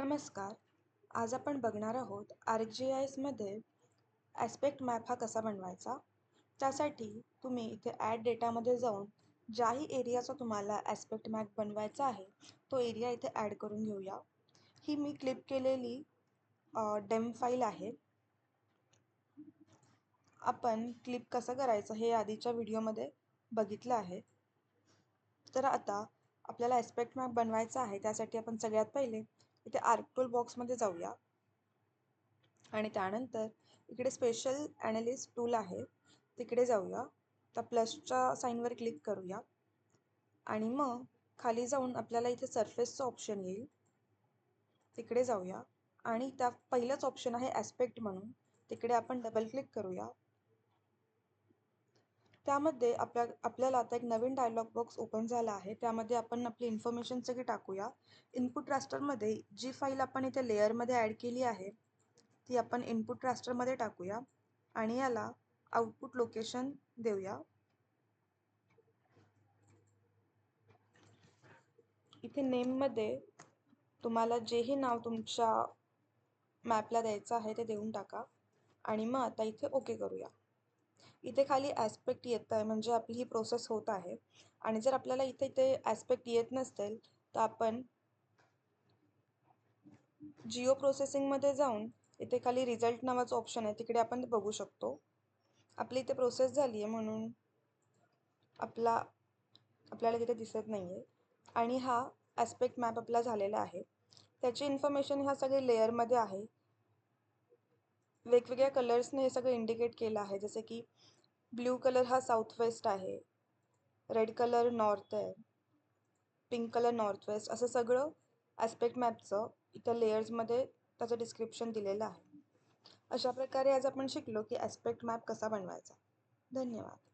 नमस्कार. आज आपण बघणार आहोत आर जी आय एसमध्ये ॲस्पेक्ट मॅप हा कसा बनवायचा? त्यासाठी तुम्ही इथे ॲड डेटामध्ये जाऊन ज्याही एरियाचा तुम्हाला ॲस्पेक्ट मॅप बनवायचा आहे तो एरिया इथे ॲड करून घेऊया. ही मी क्लिप केलेली डेम फाईल आहे. आपण क्लिप कसं करायचं हे आधीच्या व्हिडिओमध्ये बघितलं आहे. तर आता आपल्याला ॲस्पेक्ट मॅप बनवायचा आहे त्यासाठी आपण सगळ्यात पहिले इथे आर्कटूल बॉक्समध्ये जाऊया. आणि त्यानंतर इकडे स्पेशल ॲनालिस्ट टूल आहे. तिकडे जाऊया. त्या प्लसच्या साईनवर क्लिक करूया. आणि मग खाली जाऊन आपल्याला इथे सरफेसचं ऑप्शन येईल. तिकडे जाऊया. आणि त्या पहिलंच ऑप्शन आहे ॲस्पेक्ट म्हणून. तिकडे आपण डबल क्लिक करूया. त्यामध्ये आपल्या आपल्याला आता एक नवीन डायलॉग बॉक्स ओपन झाला आहे. त्यामध्ये आपण आपली इन्फॉर्मेशन सगळी टाकूया. इनपुट रास्टरमध्ये जी फाईल आपण इथे लेअरमध्ये ॲड केली आहे ती आपण इनपुट रास्टरमध्ये टाकूया आणि याला आउटपुट लोकेशन देऊया. इथे नेममध्ये तुम्हाला जेही नाव तुमच्या मॅपला द्यायचं आहे ते देऊन टाका. आणि मग आता इथे ओके करूया. इथे खाली ॲस्पेक्ट येत आहे म्हणजे आपली ही प्रोसेस होत आहे. आणि जर आपल्याला इथे इथे ॲस्पेक्ट येत नसतील तर आपण जिओ प्रोसेसिंगमध्ये जाऊन इथे खाली रिझल्ट नावाचं ऑप्शन आहे तिकडे आपण बघू शकतो. आपली इथे प्रोसेस झाली आहे म्हणून आपला आपल्याला तिथे दिसत नाही आहे आणि हा ॲस्पेक्ट मॅप आपला झालेला आहे. त्याची इन्फॉर्मेशन ह्या सगळे लेअरमध्ये आहे. वेगवेगळ्या कलर्सने हे सगळं इंडिकेट केलं आहे. जसे की ब्ल्यू कलर हा साऊथ वेस्ट आहे. रेड कलर नॉर्थ आहे. पिंक कलर नॉर्थ वेस्ट असं सगळं ॲस्पेक्ट मॅपचं इथं लेयर्समध्ये त्याचं डिस्क्रिप्शन दिलेलं आहे. अशा प्रकारे आज आपण शिकलो की ॲस्पेक्ट मॅप कसा बनवायचा. धन्यवाद.